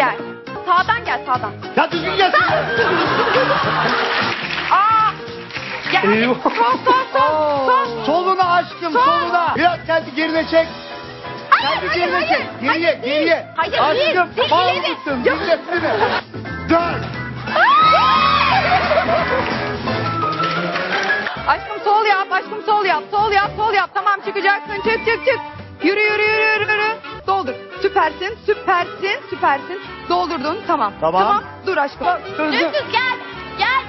gel. Sağdan gel sağdan. Ya düzgün gelsin. Aa! Gel. Eyvah. Sol sol sol. Sol. Soluna aşkım Sol. soluna. Biraz kendi gerine çek. Hayır, Kendi hayır, gerine hayır. çek. Geriye Hayır, değil. geriye. Hayır, aşkım değil. Değil, bağlı ileri. mısın? Yok. Dinlesene. Dön. Aşkım sol yap, aşkım sol yap, sol yap, sol yap. Tamam çıkacaksın, çık çık çık. Yürü yürü yürü yürü yürü. Doldur. Süpersin, süpersin, süpersin. Doldurdun, tamam. Tamam. Dur aşkım. Dümdüz gel. Gel.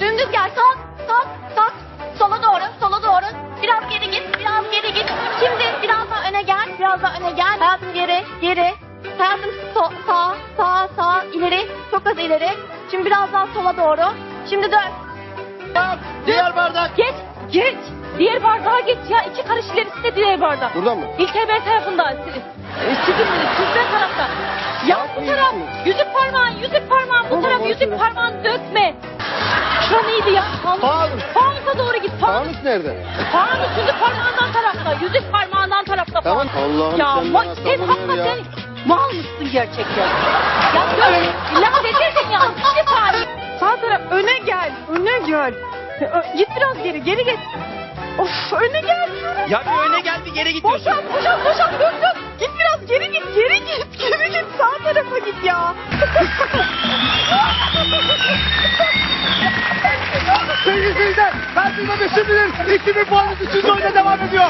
Dümdüz gel. Sol. Sol. Sol. Sola doğru. Sola doğru. Biraz geri git. Biraz geri git. Şimdi biraz daha öne gel. Biraz daha öne gel. Hayatım geri. Geri. Hayatım so, sağ. Sağ. Sağ. ileri. Çok az ileri. Şimdi biraz daha sola doğru. Şimdi dön. Bak, Diğer bardak. Geç, geç. Diğer bardağa geç ya. İki karış ilerisi de diğer bardak. Buradan mı? İlker Bey tarafında. e, Sizin, sizden tarafta. Ya bu taraf. Yüzük parmağın, yüzük parmağın. Bu Tamam, taraf yüzük parmağını dökme. Şura neydi ya? Fanus. Fanus. Fanusa doğru git. Fanus. Fanus nerede? Fanus yüzük parmağından tarafta. Yüzük parmağından tarafta. Tamam. fanus. Allah'ım Ya sen ma- bana sen sabır ver ya. hakikaten mal mısın gerçekten? ya gör. Laf edersin ya. Bir saniye. Sağ taraf öne gel, öne gel. Ö- Git biraz geri, geri git. Of öne gel. Ya bir öne gel bir geri gidiyorsun. Boşalt, boşalt, boşalt, dur, dur. Git biraz geri git, geri git, geri git. Sağ tarafa git ya. Sevgili seyirciler, Perşembe Beşiktaş'ın 2000 puanlı üçüncü oyuna devam ediyor.